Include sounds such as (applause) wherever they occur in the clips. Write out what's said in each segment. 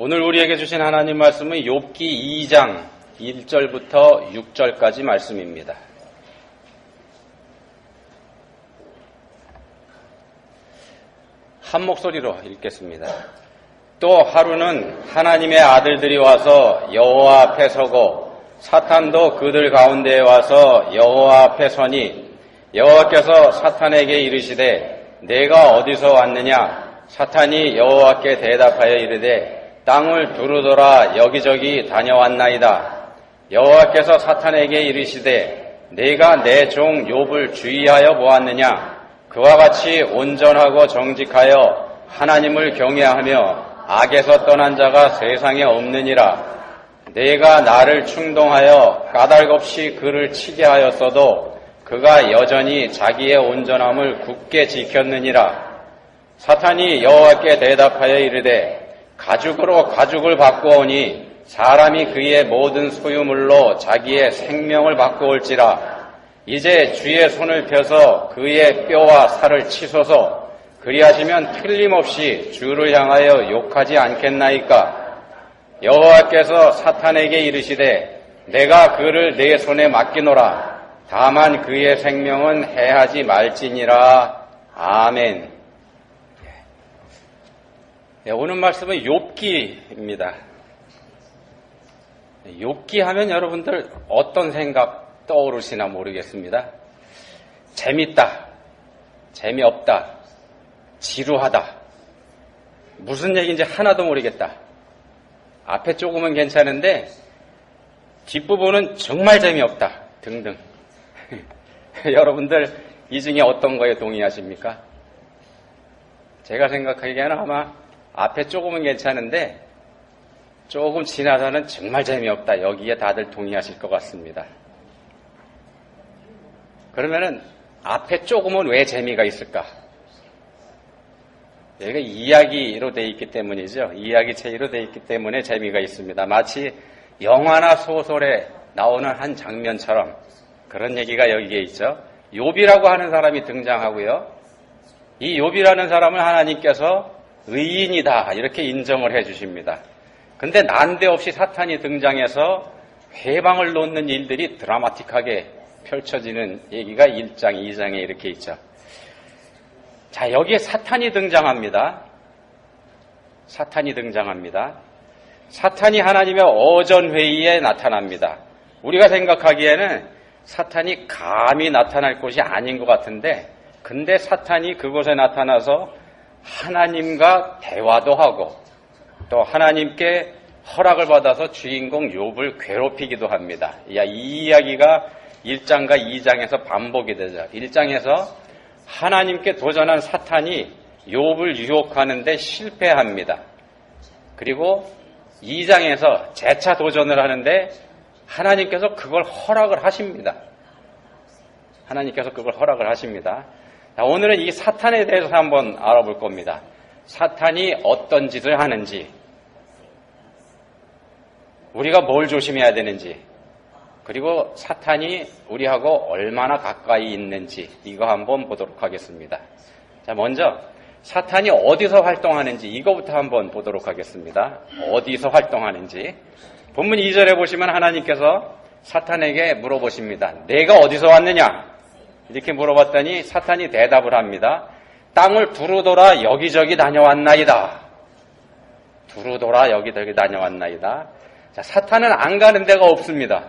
오늘 우리에게 주신 하나님 말씀은 욥기 2장 1절부터 6절까지 말씀입니다. 한 목소리로 읽겠습니다. 또 하루는 하나님의 아들들이 와서 여호와 앞에 서고 사탄도 그들 가운데에 와서 여호와 앞에 서니 여호와께서 사탄에게 이르시되 내가 어디서 왔느냐 사탄이 여호와께 대답하여 이르되 땅을 두루돌아 여기저기 다녀왔나이다 여호와께서 사탄에게 이르시되 내가 내 종 욥을 주의하여 보았느냐 그와 같이 온전하고 정직하여 하나님을 경외하며 악에서 떠난 자가 세상에 없느니라. 내가 나를 충동하여 까닭없이 그를 치게 하였어도 그가 여전히 자기의 온전함을 굳게 지켰느니라. 사탄이 여호와께 대답하여 이르되 가죽으로 가죽을 바꾸오니 사람이 그의 모든 소유물로 자기의 생명을 바꾸올지라. 이제 주의 손을 펴서 그의 뼈와 살을 치소서. 그리하시면 틀림없이 주를 향하여 욕하지 않겠나이까. 여호와께서 사탄에게 이르시되 내가 그를 내 손에 맡기노라. 다만 그의 생명은 해하지 말지니라. 아멘 네, 오늘 말씀은 욥기입니다 욥기 하면 여러분들 어떤 생각 떠오르시나 모르겠습니다. 재밌다, 재미없다, 지루하다, 무슨 얘기인지 하나도 모르겠다. 앞에 조금은 괜찮은데 뒷부분은 정말 재미없다 등등. (laughs) 여러분들 이 중에 어떤 거에 동의하십니까? 제가 생각하기에는 아마 앞에 조금은 괜찮은데 조금 지나서는 정말 재미없다. 여기에 다들 동의하실 것 같습니다. 그러면은 앞에 조금은 왜 재미가 있을까? 여기가 이야기로 되어 있기 때문이죠. 이야기 체계로 되어 있기 때문에 재미가 있습니다. 마치 영화나 소설에 나오는 한 장면처럼 그런 얘기가 여기에 있죠. 욥이라고 하는 사람이 등장하고요. 이 욥이라는 사람을 하나님께서 의인이다 이렇게 인정을 해 주십니다. 근데 난데없이 사탄이 등장해서 해방을 놓는 일들이 드라마틱하게 펼쳐지는 얘기가 1장, 2장에 이렇게 있죠. 자, 여기에 사탄이 등장합니다. 사탄이 등장합니다. 사탄이 하나님의 어전회의에 나타납니다. 우리가 생각하기에는 사탄이 감히 나타날 곳이 아닌 것 같은데, 근데 사탄이 그곳에 나타나서 하나님과 대화도 하고, 또 하나님께 허락을 받아서 주인공 욥을 괴롭히기도 합니다. 야, 이 이야기가 1장과 2장에서 반복이 되죠. 1장에서 하나님께 도전한 사탄이 욥을 유혹하는데 실패합니다. 그리고 2장에서 재차 도전을 하는데 하나님께서 그걸 허락을 하십니다. 하나님께서 그걸 허락을 하십니다. 자, 오늘은 이 사탄에 대해서 한번 알아볼 겁니다. 사탄이 어떤 짓을 하는지, 우리가 뭘 조심해야 되는지, 그리고 사탄이 우리하고 얼마나 가까이 있는지 이거 한번 보도록 하겠습니다. 자, 먼저 사탄이 어디서 활동하는지 이거부터 한번 보도록 하겠습니다. 어디서 활동하는지. 본문 2절에 보시면 하나님께서 사탄에게 물어보십니다. 내가 어디서 왔느냐? 이렇게 물어봤더니 사탄이 대답을 합니다. 땅을 두루돌아 여기저기 다녀왔나이다. 두루돌아 여기저기 다녀왔나이다. 자, 사탄은 안 가는 데가 없습니다.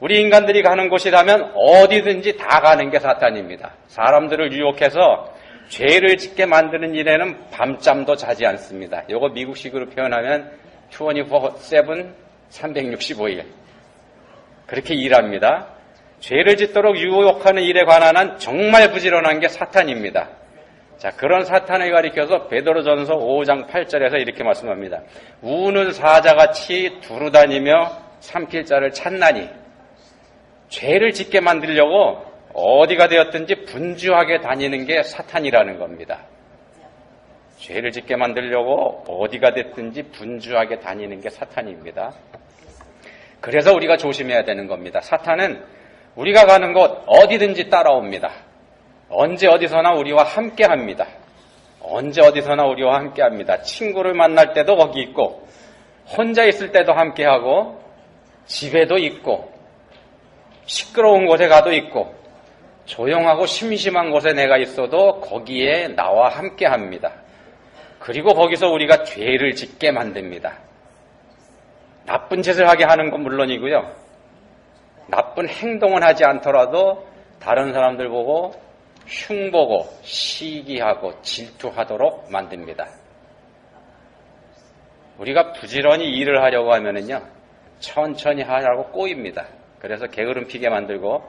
우리 인간들이 가는 곳이라면 어디든지 다 가는 게 사탄입니다. 사람들을 유혹해서 죄를 짓게 만드는 일에는 밤잠도 자지 않습니다. 이거 미국식으로 표현하면 24-7, 365일. 그렇게 일합니다. 죄를 짓도록 유혹하는 일에 관한 한 정말 부지런한 게 사탄입니다. 자, 그런 사탄을 가리켜서 베드로전서 5장 8절에서 이렇게 말씀합니다. 우는 사자같이 두루다니며 삼킬 자를 찾나니 죄를 짓게 만들려고 어디가 되었든지 분주하게 다니는 게 사탄이라는 겁니다. 죄를 짓게 만들려고 어디가 됐든지 분주하게 다니는 게 사탄입니다. 그래서 우리가 조심해야 되는 겁니다. 사탄은 우리가 가는 곳 어디든지 따라옵니다. 언제 어디서나 우리와 함께 합니다. 언제 어디서나 우리와 함께 합니다. 친구를 만날 때도 거기 있고, 혼자 있을 때도 함께 하고 집에도 있고 시끄러운 곳에 가도 있고 조용하고 심심한 곳에 내가 있어도 거기에 나와 함께 합니다. 그리고 거기서 우리가 죄를 짓게 만듭니다. 나쁜 짓을 하게 하는 건 물론이고요. 나쁜 행동은 하지 않더라도 다른 사람들 보고 흉보고 시기하고 질투하도록 만듭니다. 우리가 부지런히 일을 하려고 하면은요, 천천히 하라고 꼬입니다. 그래서 게으름 피게 만들고,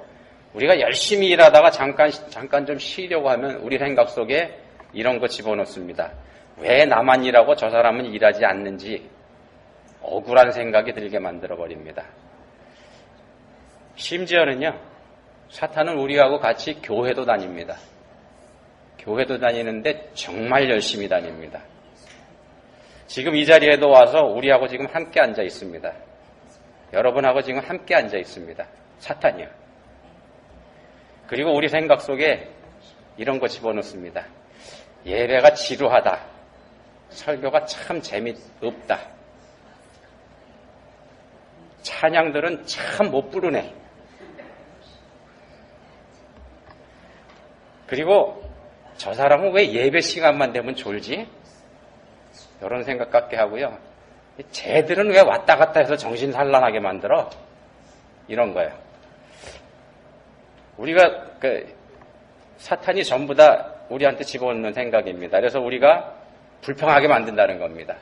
우리가 열심히 일하다가 잠깐, 잠깐 좀 쉬려고 하면 우리 생각 속에 이런 거 집어넣습니다. 왜 나만 일하고 저 사람은 일하지 않는지 억울한 생각이 들게 만들어 버립니다. 심지어는요, 사탄은 우리하고 같이 교회도 다닙니다. 교회도 다니는데 정말 열심히 다닙니다. 지금 이 자리에도 와서 우리하고 지금 함께 앉아 있습니다. 여러분하고 지금 함께 앉아 있습니다. 사탄이요. 그리고 우리 생각 속에 이런 거 집어넣습니다. 예배가 지루하다. 설교가 참 재미없다. 찬양들은 참 못 부르네. 그리고 저 사람은 왜 예배 시간만 되면 졸지? 이런 생각 갖게 하고요. 쟤들은 왜 왔다 갔다 해서 정신 산란하게 만들어? 이런 거예요. 우리가 그 사탄이 전부 다 우리한테 집어넣는 생각입니다. 그래서 우리가 불평하게 만든다는 겁니다.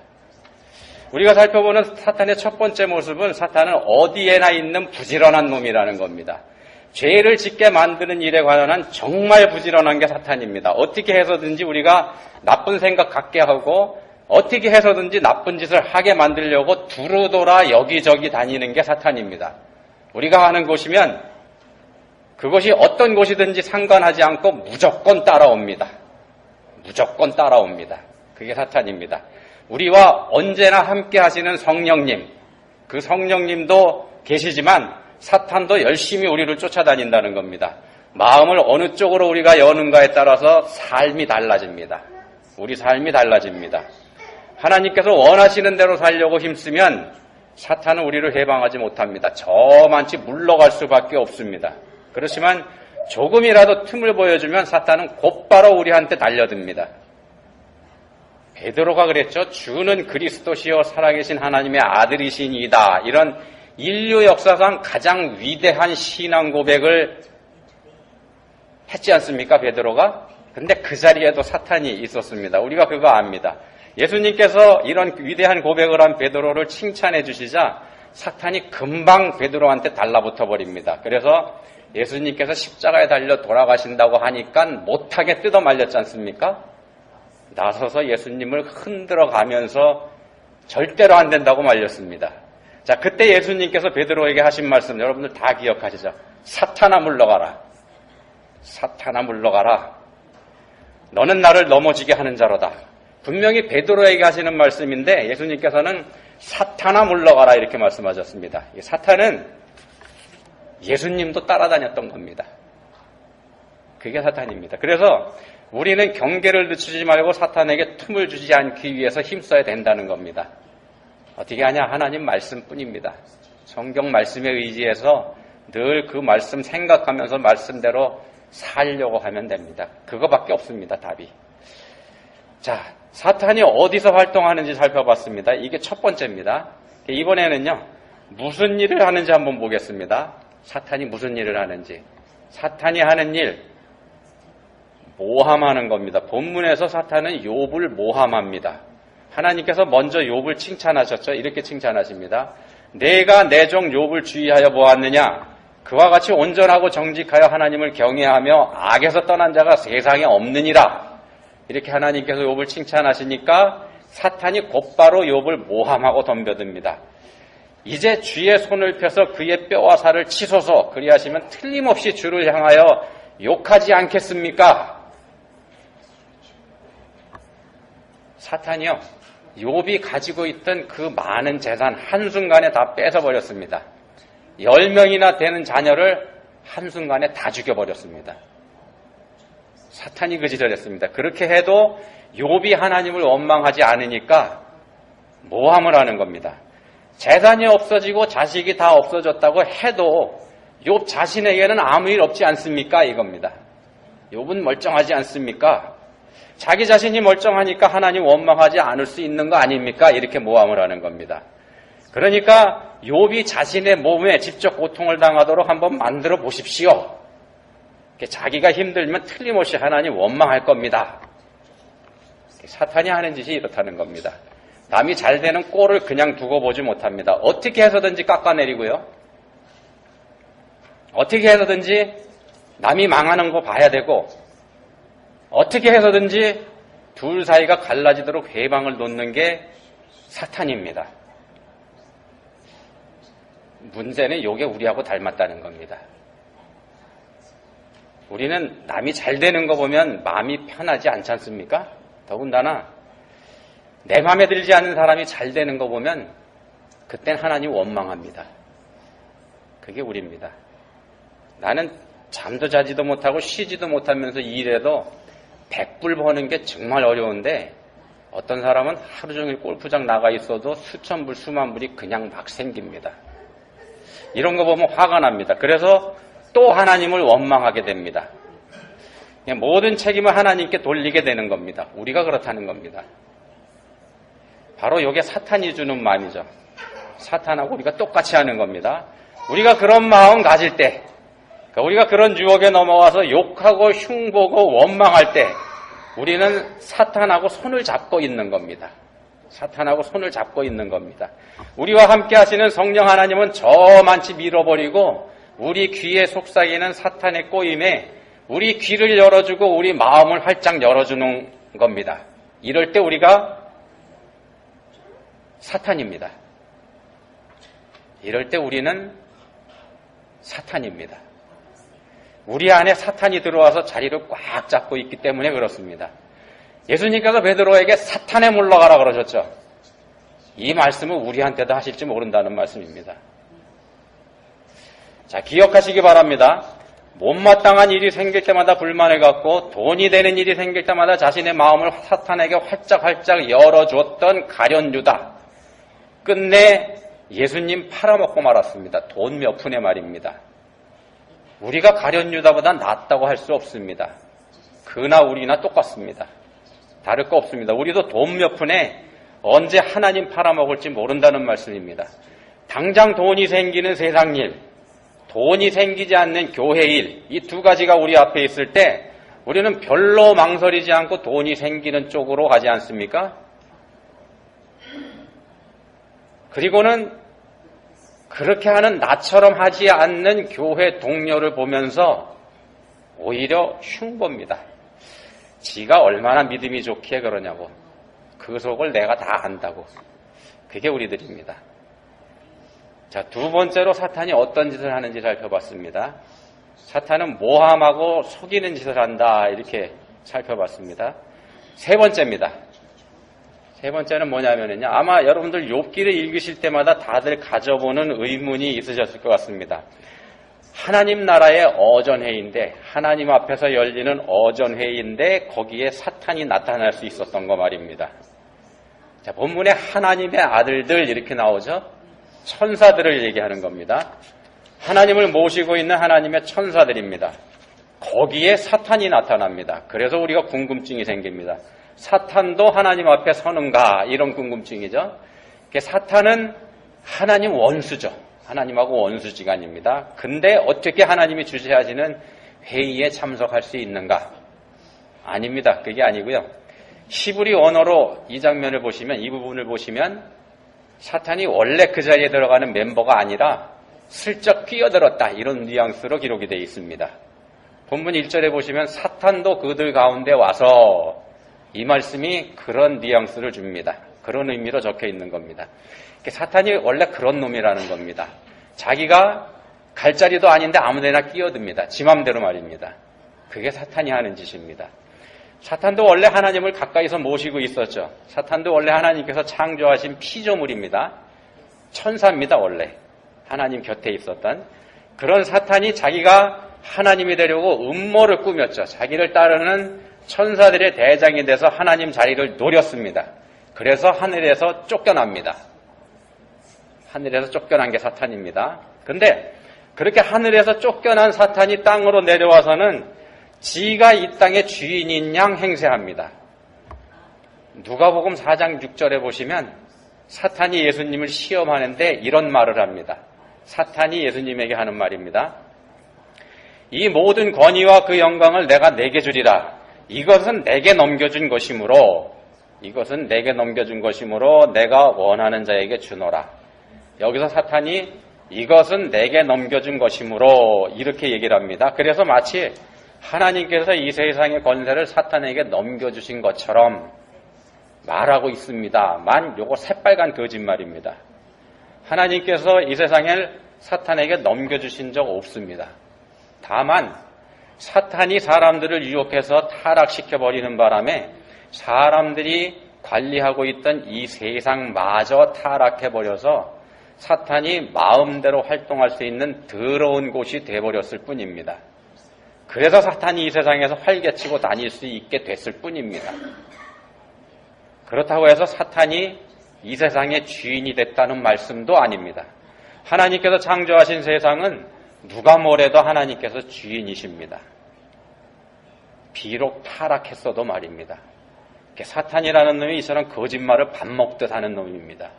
우리가 살펴보는 사탄의 첫 번째 모습은 사탄은 어디에나 있는 부지런한 놈이라는 겁니다. 죄를 짓게 만드는 일에 관한 정말 부지런한 게 사탄입니다. 어떻게 해서든지 우리가 나쁜 생각 갖게 하고 어떻게 해서든지 나쁜 짓을 하게 만들려고 두루돌아 여기저기 다니는 게 사탄입니다. 우리가 하는 곳이면 그것이 어떤 곳이든지 상관하지 않고 무조건 따라옵니다. 무조건 따라옵니다. 그게 사탄입니다. 우리와 언제나 함께 하시는 성령님, 그 성령님도 계시지만 사탄도 열심히 우리를 쫓아다닌다는 겁니다. 마음을 어느 쪽으로 우리가 여는가에 따라서 삶이 달라집니다. 우리 삶이 달라집니다. 하나님께서 원하시는 대로 살려고 힘쓰면 사탄은 우리를 해방하지 못합니다. 저만치 물러갈 수밖에 없습니다. 그렇지만 조금이라도 틈을 보여주면 사탄은 곧바로 우리한테 달려듭니다. 베드로가 그랬죠. 주는 그리스도시요 살아계신 하나님의 아들이시니다. 이런 인류 역사상 가장 위대한 신앙 고백을 했지 않습니까? 베드로가? 근데 그 자리에도 사탄이 있었습니다. 우리가 그거 압니다. 예수님께서 이런 위대한 고백을 한 베드로를 칭찬해 주시자 사탄이 금방 베드로한테 달라붙어 버립니다. 그래서 예수님께서 십자가에 달려 돌아가신다고 하니까 못하게 뜯어 말렸지 않습니까? 나서서 예수님을 흔들어 가면서 절대로 안 된다고 말렸습니다. 자, 그때 예수님께서 베드로에게 하신 말씀 여러분들 다 기억하시죠? 사탄아 물러가라. 사탄아 물러가라. 너는 나를 넘어지게 하는 자로다. 분명히 베드로에게 하시는 말씀인데 예수님께서는 사탄아 물러가라 이렇게 말씀하셨습니다. 사탄은 예수님도 따라다녔던 겁니다. 그게 사탄입니다. 그래서 우리는 경계를 늦추지 말고 사탄에게 틈을 주지 않기 위해서 힘써야 된다는 겁니다. 어떻게 하냐? 하나님 말씀뿐입니다. 성경 말씀에 의지해서 늘 그 말씀 생각하면서 말씀대로 살려고 하면 됩니다. 그거밖에 없습니다. 답이. 자, 사탄이 어디서 활동하는지 살펴봤습니다. 이게 첫 번째입니다. 이번에는요, 무슨 일을 하는지 한번 보겠습니다. 사탄이 무슨 일을 하는지. 사탄이 하는 일, 모함하는 겁니다. 본문에서 사탄은 욥을 모함합니다. 하나님께서 먼저 욥을 칭찬하셨죠. 이렇게 칭찬하십니다. 내가 내 종 욥을 주의하여 보았느냐? 그와 같이 온전하고 정직하여 하나님을 경외하며 악에서 떠난 자가 세상에 없느니라. 이렇게 하나님께서 욥을 칭찬하시니까 사탄이 곧바로 욥을 모함하고 덤벼듭니다. 이제 주의 손을 펴서 그의 뼈와 살을 치소서 그리하시면 틀림없이 주를 향하여 욕하지 않겠습니까? 사탄이요. 욥이 가지고 있던 그 많은 재산 한순간에 다 뺏어버렸습니다. 10명이나 되는 자녀를 한순간에 다 죽여버렸습니다. 사탄이 그 짓을 했습니다. 그렇게 해도 욥이 하나님을 원망하지 않으니까 모함을 하는 겁니다. 재산이 없어지고 자식이 다 없어졌다고 해도 욥 자신에게는 아무 일 없지 않습니까? 이겁니다. 욥은 멀쩡하지 않습니까? 자기 자신이 멀쩡하니까 하나님 원망하지 않을 수 있는 거 아닙니까? 이렇게 모함을 하는 겁니다. 그러니까 욥이 자신의 몸에 직접 고통을 당하도록 한번 만들어 보십시오. 자기가 힘들면 틀림없이 하나님 원망할 겁니다. 사탄이 하는 짓이 이렇다는 겁니다. 남이 잘 되는 꼴을 그냥 두고 보지 못합니다. 어떻게 해서든지 깎아내리고요. 어떻게 해서든지 남이 망하는 거 봐야 되고 어떻게 해서든지 둘 사이가 갈라지도록 회방을 놓는 게 사탄입니다. 문제는 요게 우리하고 닮았다는 겁니다. 우리는 남이 잘 되는 거 보면 마음이 편하지 않지 않습니까? 더군다나 내 마음에 들지 않는 사람이 잘 되는 거 보면 그땐 하나님 원망합니다. 그게 우리입니다. 나는 잠도 자지도 못하고 쉬지도 못하면서 일해도 백불 버는 게 정말 어려운데 어떤 사람은 하루 종일 골프장 나가 있어도 수천 불, 수만 불이 그냥 막 생깁니다. 이런 거 보면 화가 납니다. 그래서 또 하나님을 원망하게 됩니다. 모든 책임을 하나님께 돌리게 되는 겁니다. 우리가 그렇다는 겁니다. 바로 이게 사탄이 주는 마음이죠. 사탄하고 우리가 똑같이 하는 겁니다. 우리가 그런 마음 가질 때, 우리가 그런 유혹에 넘어와서 욕하고 흉보고 원망할 때, 우리는 사탄하고 손을 잡고 있는 겁니다. 사탄하고 손을 잡고 있는 겁니다. 우리와 함께 하시는 성령 하나님은 저만치 밀어버리고 우리 귀에 속삭이는 사탄의 꼬임에 우리 귀를 열어주고 우리 마음을 활짝 열어주는 겁니다. 이럴 때 우리가 사탄입니다. 이럴 때 우리는 사탄입니다. 우리 안에 사탄이 들어와서 자리를 꽉 잡고 있기 때문에 그렇습니다. 예수님께서 베드로에게 사탄에 물러가라 그러셨죠. 이 말씀은 우리한테도 하실지 모른다는 말씀입니다. 자, 기억하시기 바랍니다. 못마땅한 일이 생길 때마다 불만을 갖고 돈이 되는 일이 생길 때마다 자신의 마음을 사탄에게 활짝활짝 열어줬던 가련 유다. 끝내 예수님 팔아먹고 말았습니다. 돈 몇 푼의 말입니다. 우리가 가련 유다보다 낫다고 할 수 없습니다. 그나 우리나 똑같습니다. 다를 거 없습니다. 우리도 돈 몇 푼에 언제 하나님 팔아먹을지 모른다는 말씀입니다. 당장 돈이 생기는 세상 일, 돈이 생기지 않는 교회 일, 이 두 가지가 우리 앞에 있을 때 우리는 별로 망설이지 않고 돈이 생기는 쪽으로 가지 않습니까? 그리고는 그렇게 하는 나처럼 하지 않는 교회 동료를 보면서 오히려 흉보입니다. 지가 얼마나 믿음이 좋기에 그러냐고. 그 속을 내가 다 안다고. 그게 우리들입니다. 자, 두 번째로 사탄이 어떤 짓을 하는지 살펴봤습니다. 사탄은 모함하고 속이는 짓을 한다. 이렇게 살펴봤습니다. 세 번째입니다. 세 번째는 뭐냐면요. 아마 여러분들 욥기를 읽으실 때마다 다들 가져보는 의문이 있으셨을 것 같습니다. 하나님 나라의 어전회의인데 하나님 앞에서 열리는 어전회의인데 거기에 사탄이 나타날 수 있었던 거 말입니다. 자, 본문에 하나님의 아들들 이렇게 나오죠. 천사들을 얘기하는 겁니다. 하나님을 모시고 있는 하나님의 천사들입니다. 거기에 사탄이 나타납니다. 그래서 우리가 궁금증이 생깁니다. 사탄도 하나님 앞에 서는가 이런 궁금증이죠. 사탄은 하나님 원수죠. 하나님하고 원수지간입니다. 근데 어떻게 하나님이 주재하시는 회의에 참석할 수 있는가? 아닙니다. 그게 아니고요. 히브리 언어로 이 장면을 보시면 이 부분을 보시면 사탄이 원래 그 자리에 들어가는 멤버가 아니라 슬쩍 끼어들었다 이런 뉘앙스로 기록이 되어 있습니다. 본문 1절에 보시면 사탄도 그들 가운데 와서 이 말씀이 그런 뉘앙스를 줍니다. 그런 의미로 적혀 있는 겁니다. 사탄이 원래 그런 놈이라는 겁니다. 자기가 갈 자리도 아닌데 아무데나 끼어듭니다. 지 맘대로 말입니다. 그게 사탄이 하는 짓입니다. 사탄도 원래 하나님을 가까이서 모시고 있었죠. 사탄도 원래 하나님께서 창조하신 피조물입니다. 천사입니다, 원래. 하나님 곁에 있었던. 그런 사탄이 자기가 하나님이 되려고 음모를 꾸몄죠. 자기를 따르는 천사들의 대장이 돼서 하나님 자리를 노렸습니다. 그래서 하늘에서 쫓겨납니다. 하늘에서 쫓겨난 게 사탄입니다. 근데 그렇게 하늘에서 쫓겨난 사탄이 땅으로 내려와서는 지가 이 땅의 주인인 양 행세합니다. 누가복음 4장 6절에 보시면 사탄이 예수님을 시험하는데 이런 말을 합니다. 사탄이 예수님에게 하는 말입니다. 이 모든 권위와 그 영광을 내가 내게 주리라. 이것은 내게 넘겨준 것이므로 이것은 내게 넘겨준 것이므로 내가 원하는 자에게 주노라. 여기서 사탄이 이것은 내게 넘겨준 것이므로 이렇게 얘기를 합니다. 그래서 마치 하나님께서 이 세상의 권세를 사탄에게 넘겨주신 것처럼 말하고 있습니다 만 요거 새빨간 거짓말입니다. 하나님께서 이 세상을 사탄에게 넘겨주신 적 없습니다. 다만 사탄이 사람들을 유혹해서 타락시켜 버리는 바람에 사람들이 관리하고 있던 이 세상마저 타락해 버려서 사탄이 마음대로 활동할 수 있는 더러운 곳이 돼 버렸을 뿐입니다. 그래서 사탄이 이 세상에서 활개치고 다닐 수 있게 됐을 뿐입니다. 그렇다고 해서 사탄이 이 세상의 주인이 됐다는 말씀도 아닙니다. 하나님께서 창조하신 세상은 누가 뭐래도 하나님께서 주인이십니다. 비록 타락했어도 말입니다. 사탄이라는 놈이 이 사람 거짓말을 밥 먹듯 하는 놈입니다.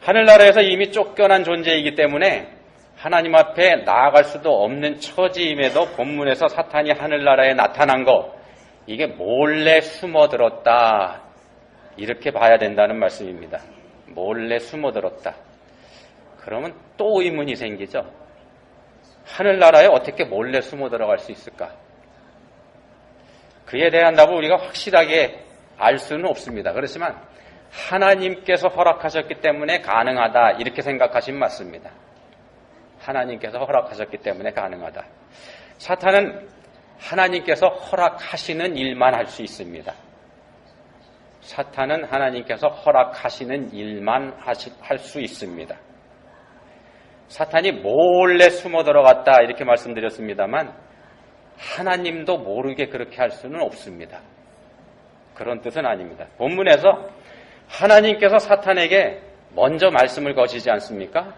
하늘나라에서 이미 쫓겨난 존재이기 때문에 하나님 앞에 나아갈 수도 없는 처지임에도 본문에서 사탄이 하늘나라에 나타난 거 이게 몰래 숨어들었다 이렇게 봐야 된다는 말씀입니다. 몰래 숨어들었다. 그러면 또 의문이 생기죠. 하늘나라에 어떻게 몰래 숨어 들어갈 수 있을까? 그에 대한 답을 우리가 확실하게 알 수는 없습니다. 그렇지만 하나님께서 허락하셨기 때문에 가능하다 이렇게 생각하시면 맞습니다. 하나님께서 허락하셨기 때문에 가능하다. 사탄은 하나님께서 허락하시는 일만 할 수 있습니다. 사탄은 하나님께서 허락하시는 일만 할 수 있습니다. 사탄이 몰래 숨어 들어갔다 이렇게 말씀드렸습니다만 하나님도 모르게 그렇게 할 수는 없습니다. 그런 뜻은 아닙니다. 본문에서 하나님께서 사탄에게 먼저 말씀을 거시지 않습니까?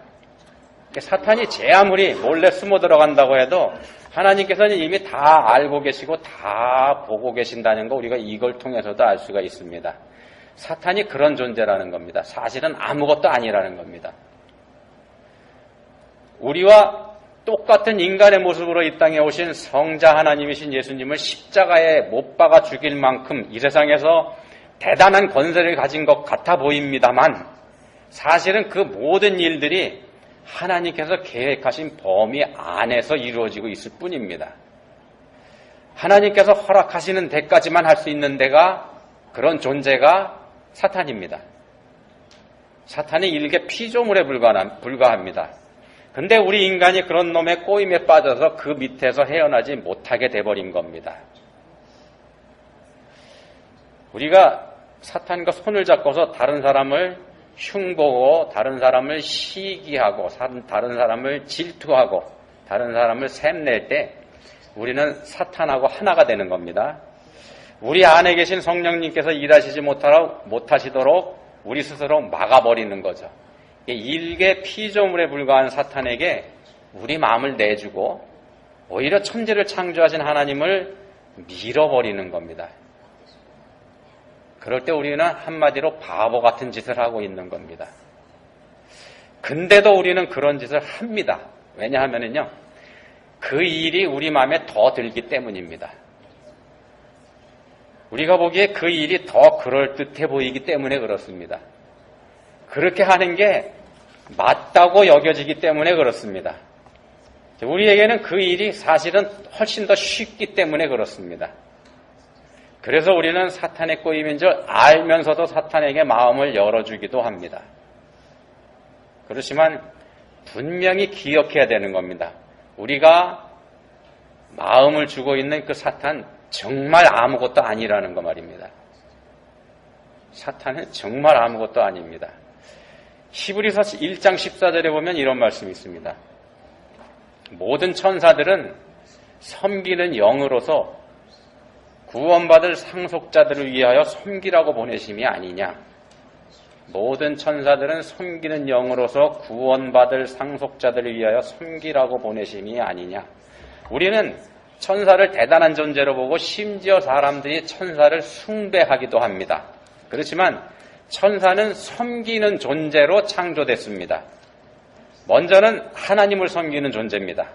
사탄이 제 아무리 몰래 숨어 들어간다고 해도 하나님께서는 이미 다 알고 계시고 다 보고 계신다는 거 우리가 이걸 통해서도 알 수가 있습니다. 사탄이 그런 존재라는 겁니다. 사실은 아무것도 아니라는 겁니다. 우리와 똑같은 인간의 모습으로 이 땅에 오신 성자 하나님이신 예수님을 십자가에 못 박아 죽일 만큼 이 세상에서 대단한 권세를 가진 것 같아 보입니다만 사실은 그 모든 일들이 하나님께서 계획하신 범위 안에서 이루어지고 있을 뿐입니다. 하나님께서 허락하시는 데까지만 할 수 있는 데가 그런 존재가 사탄입니다. 사탄이 일개 피조물에 불과합니다. 근데 우리 인간이 그런 놈의 꼬임에 빠져서 그 밑에서 헤어나지 못하게 돼버린 겁니다. 우리가 사탄과 손을 잡고서 다른 사람을 흉보고 다른 사람을 시기하고 다른 사람을 질투하고 다른 사람을 샘낼 때 우리는 사탄하고 하나가 되는 겁니다. 우리 안에 계신 성령님께서 일하시지 못하시도록 우리 스스로 막아버리는 거죠. 일개 피조물에 불과한 사탄에게 우리 마음을 내주고 오히려 천지를 창조하신 하나님을 밀어버리는 겁니다. 그럴 때 우리는 한마디로 바보 같은 짓을 하고 있는 겁니다. 근데도 우리는 그런 짓을 합니다. 왜냐하면요. 그 일이 우리 마음에 더 들기 때문입니다. 우리가 보기에 그 일이 더 그럴듯해 보이기 때문에 그렇습니다. 그렇게 하는 게 맞다고 여겨지기 때문에 그렇습니다. 우리에게는 그 일이 사실은 훨씬 더 쉽기 때문에 그렇습니다. 그래서 우리는 사탄의 꼬임인 줄 알면서도 사탄에게 마음을 열어주기도 합니다. 그렇지만 분명히 기억해야 되는 겁니다. 우리가 마음을 주고 있는 그 사탄 정말 아무것도 아니라는 거 말입니다. 사탄은 정말 아무것도 아닙니다. 히브리서 1장 14절에 보면 이런 말씀이 있습니다. 모든 천사들은 섬기는 영으로서 구원받을 상속자들을 위하여 섬기라고 보내심이 아니냐. 모든 천사들은 섬기는 영으로서 구원받을 상속자들을 위하여 섬기라고 보내심이 아니냐. 우리는 천사를 대단한 존재로 보고 심지어 사람들이 천사를 숭배하기도 합니다. 그렇지만 천사는 섬기는 존재로 창조됐습니다. 먼저는 하나님을 섬기는 존재입니다.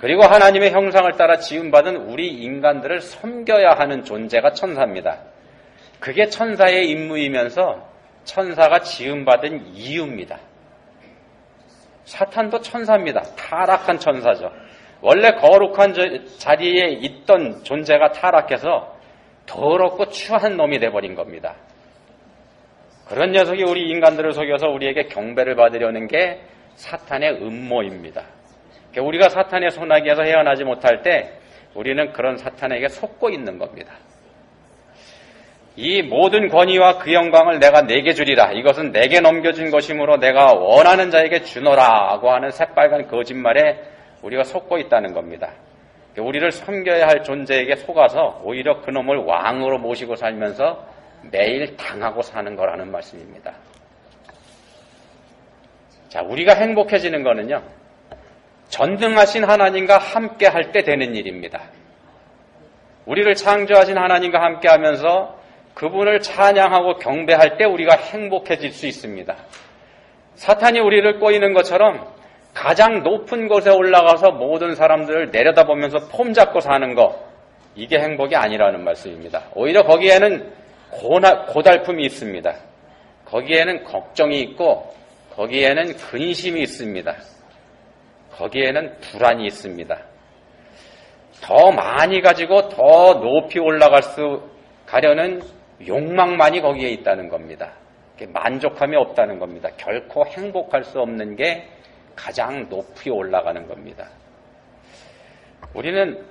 그리고 하나님의 형상을 따라 지음받은 우리 인간들을 섬겨야 하는 존재가 천사입니다. 그게 천사의 임무이면서 천사가 지음받은 이유입니다. 사탄도 천사입니다. 타락한 천사죠. 원래 거룩한 자리에 있던 존재가 타락해서 더럽고 추한 놈이 돼버린 겁니다. 그런 녀석이 우리 인간들을 속여서 우리에게 경배를 받으려는 게 사탄의 음모입니다. 그러니까 우리가 사탄의 소나기에서 헤어나지 못할 때 우리는 그런 사탄에게 속고 있는 겁니다. 이 모든 권위와 그 영광을 내가 내게 주리라. 이것은 내게 넘겨준 것이므로 내가 원하는 자에게 주노라고 하는 새빨간 거짓말에 우리가 속고 있다는 겁니다. 그러니까 우리를 섬겨야 할 존재에게 속아서 오히려 그놈을 왕으로 모시고 살면서 매일 당하고 사는 거라는 말씀입니다. 자, 우리가 행복해지는 거는요, 전능하신 하나님과 함께 할 때 되는 일입니다. 우리를 창조하신 하나님과 함께 하면서 그분을 찬양하고 경배할 때 우리가 행복해질 수 있습니다. 사탄이 우리를 꼬이는 것처럼 가장 높은 곳에 올라가서 모든 사람들을 내려다보면서 폼 잡고 사는 거, 이게 행복이 아니라는 말씀입니다. 오히려 거기에는 고나, 고달픔이 있습니다. 거기에는 걱정이 있고, 거기에는 근심이 있습니다. 거기에는 불안이 있습니다. 더 많이 가지고 더 높이 올라갈 수 가려는 욕망만이 거기에 있다는 겁니다. 만족함이 없다는 겁니다. 결코 행복할 수 없는 게 가장 높이 올라가는 겁니다. 우리는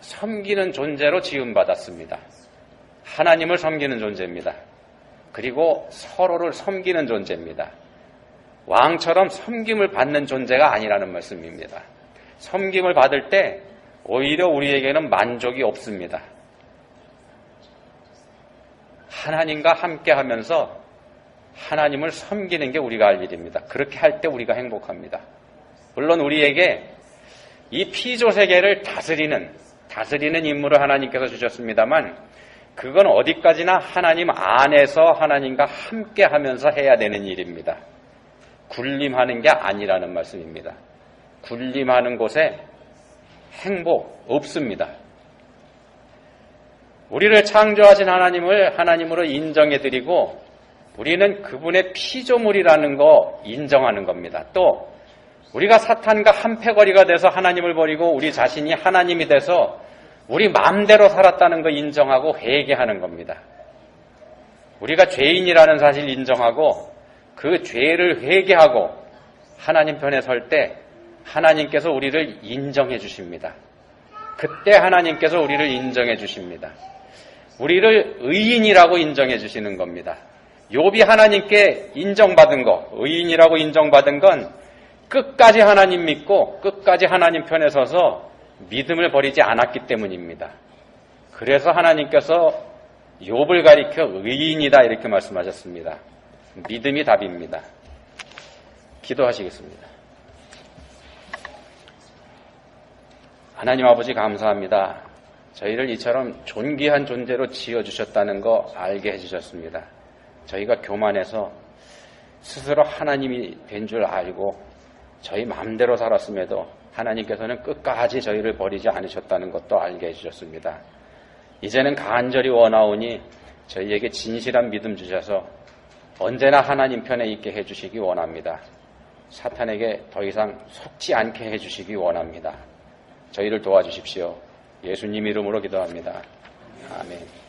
섬기는 존재로 지음받았습니다. 하나님을 섬기는 존재입니다. 그리고 서로를 섬기는 존재입니다. 왕처럼 섬김을 받는 존재가 아니라는 말씀입니다. 섬김을 받을 때 오히려 우리에게는 만족이 없습니다. 하나님과 함께 하면서 하나님을 섬기는 게 우리가 할 일입니다. 그렇게 할 때 우리가 행복합니다. 물론 우리에게 이 피조 세계를 다스리는 다스리는 임무를 하나님께서 주셨습니다만 그건 어디까지나 하나님 안에서 하나님과 함께 하면서 해야 되는 일입니다. 군림하는 게 아니라는 말씀입니다. 군림하는 곳에 행복 없습니다. 우리를 창조하신 하나님을 하나님으로 인정해드리고 우리는 그분의 피조물이라는 거 인정하는 겁니다. 또 우리가 사탄과 한패거리가 돼서 하나님을 버리고 우리 자신이 하나님이 돼서 우리 마음대로 살았다는 거 인정하고 회개하는 겁니다. 우리가 죄인이라는 사실 인정하고 그 죄를 회개하고 하나님 편에 설 때 하나님께서 우리를 인정해 주십니다. 그때 하나님께서 우리를 인정해 주십니다. 우리를 의인이라고 인정해 주시는 겁니다. 욥이 하나님께 인정받은 거, 의인이라고 인정받은 건 끝까지 하나님 믿고 끝까지 하나님 편에 서서 믿음을 버리지 않았기 때문입니다. 그래서 하나님께서 욥을 가리켜 의인이다 이렇게 말씀하셨습니다. 믿음이 답입니다. 기도하시겠습니다. 하나님 아버지 감사합니다. 저희를 이처럼 존귀한 존재로 지어주셨다는 거 알게 해주셨습니다. 저희가 교만해서 스스로 하나님이 된 줄 알고 저희 마음대로 살았음에도 하나님께서는 끝까지 저희를 버리지 않으셨다는 것도 알게 해주셨습니다. 이제는 간절히 원하오니 저희에게 진실한 믿음 주셔서 언제나 하나님 편에 있게 해주시기 원합니다. 사탄에게 더 이상 속지 않게 해주시기 원합니다. 저희를 도와주십시오. 예수님 이름으로 기도합니다. 아멘.